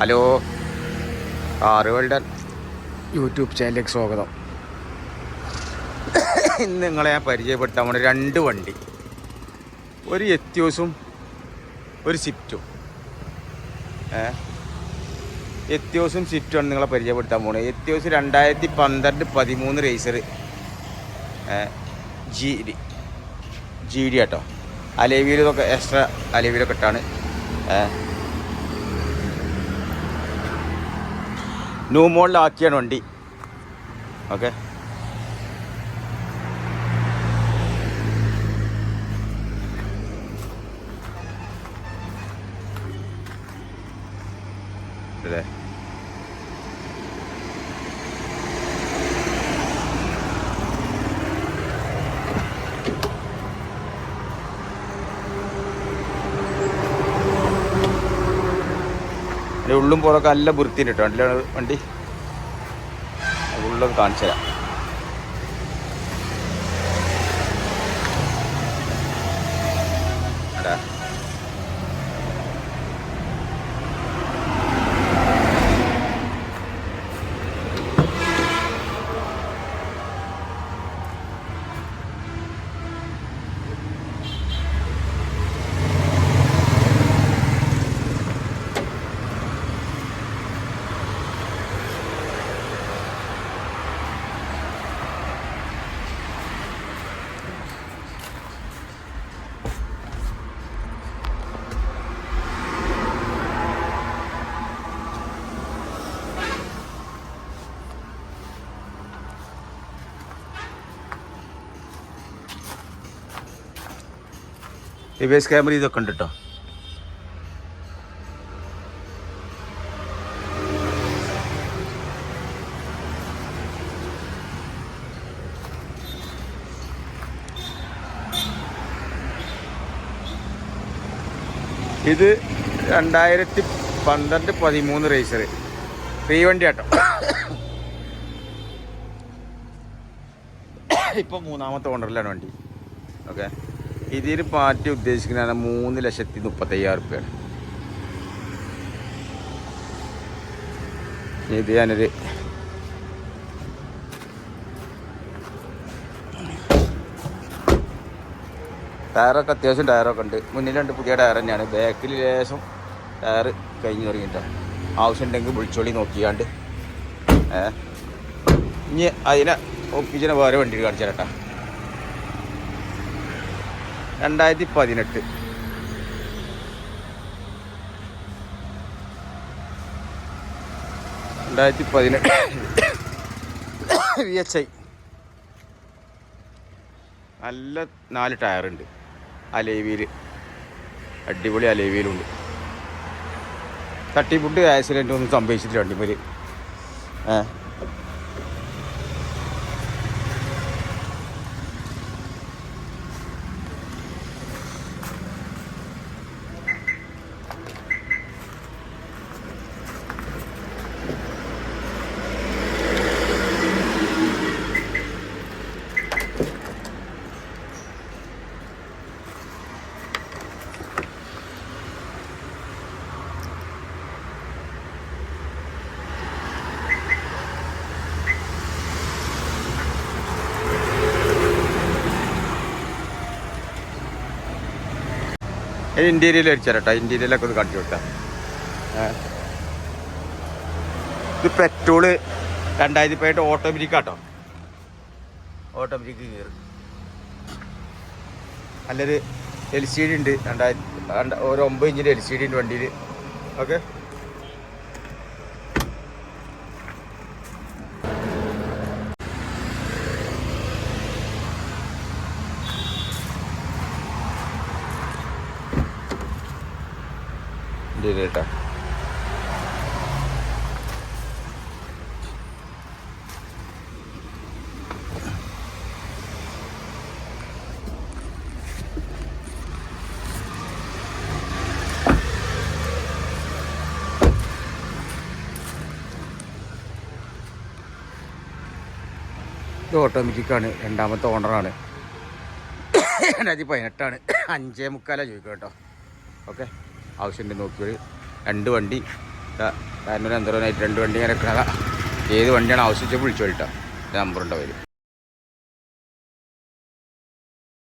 Hello. ആറ് YouTube ചാനലിലേക്ക് സ്വാഗതം. ഇന്ന് നിങ്ങളെ ഞാൻ പരിചയപ്പെടുത്താൻ വേണ്ടി രണ്ട് വണ്ടി. ഒരു എത്യോസും ഒരു സിറ്റും. ഏ? എത്യോസും സ്വിഫ്റ്റുമാണ് നിങ്ങളെ പരിചയപ്പെടുത്താൻ പോണത് എത്യോസ് രണ്ടായിരത്തി പന്ത്രണ്ട് പതിമൂന്ന് racer G D G D കേട്ടോ അലേവിയിലൊക്കെ എക്സ്ട്രാ അലേവിയിലൊക്കെ ഇട്ടാണ്. ന്യൂ മോളിലാക്കിയാണ് വണ്ടി. ഓക്കെ അല്ലേ അതിന്റെ ഉള്ളും പുറമൊക്കെ നല്ല വൃത്തിയിൽ കേട്ടോ. വണ്ടിയിലാണ് വണ്ടി. ഉള്ളത് കാണിച്ചു തരാം. എടാ. റിവേഴ്സ് ക്യാമറ ഇതൊക്കെ ഉണ്ട് കേട്ടോ ഇത് രണ്ടായിരത്തി പന്ത്രണ്ട് പതിമൂന്ന് റേസർ ഫ്രീ വണ്ടി കേട്ടോ ഇപ്പം മൂന്നാമത്തെ ഓണറിലാണ് വണ്ടി. ഓക്കെ ഇതിൽ പാർട്ടി ഉദ്ദേശിക്കുന്നതാണ് മൂന്ന് ലക്ഷത്തി മുപ്പത്തയ്യായിരം റുപ്യാണ് ഇത് ഞാനൊരു ടയറൊക്കെ അത്യാവശ്യം ടയറൊക്കെ ഉണ്ട്. മുന്നിൽ രണ്ട് പുതിയ ടയർ തന്നെയാണ്. ബാക്കിൽ ലേശം ടയർ കഴിഞ്ഞ് തുടങ്ങിയിട്ടാണ് ആവശ്യമുണ്ടെങ്കിൽ വിളിച്ചോളി നോക്കിയാണ്ട്. ഏ? ഇനി അതിനെ ഒപ്പിച്ചിനെ വേറെ വണ്ടി കാണിച്ചു തരട്ടാ രണ്ടായിരത്തി പതിനെട്ട് രണ്ടായിരത്തി പതിനെട്ട് വി എച്ച് ഐ നല്ല നാല് ടയറുണ്ട്. അലേവിയിൽ അടിപൊളി അലേവിയിലുണ്ട്. തട്ടിപ്പുട്ട് ആക്സിഡന്റ് ഒന്നും സംഭവിച്ചിട്ടില്ല വണ്ടിമേൽ ഏ? ഇന്റീരിയൽ അടിച്ചു തരട്ടോ ഇന്റീരിയലൊക്കെ ഒന്ന് കാണിച്ചു കൊടുക്കാം. ഇത് പെട്രോൾ രണ്ടായിരത്തി പതിനെട്ട് ഓട്ടോമാറ്റിക് ആട്ടോ. ഓട്ടോമാറ്റിക് കയറും നല്ലൊരു എൽ സി ഡി ഉണ്ട്. രണ്ടായിരത്തി രണ്ട്- ഒരു ഒമ്പത് ഇഞ്ചിന്റെ എൽ സി ഡി ഉണ്ട് വണ്ടിയിൽ. ഓക്കെ? ഇന്ത്യയിൽ കേട്ടോ. ഇത് ഓട്ടോമാറ്റിക്കാണ്. രണ്ടാമത്തെ ഓണറാണ്. രണ്ടായിരത്തി പതിനെട്ടാണ്. അഞ്ചേ മുക്കാലാണ് ചോദിക്കുക കേട്ടോ. ഓക്കെ? ആവശ്യമുണ്ടെങ്കിൽ നോക്കിയൊരു രണ്ട് വണ്ടി. കാരണം എന്തോ രണ്ട് വണ്ടി ഇങ്ങനെ ഏത് വണ്ടിയാണ് ആവശ്യം വിളിച്ചു കേട്ടോ. നമ്പർ ഉണ്ടാവും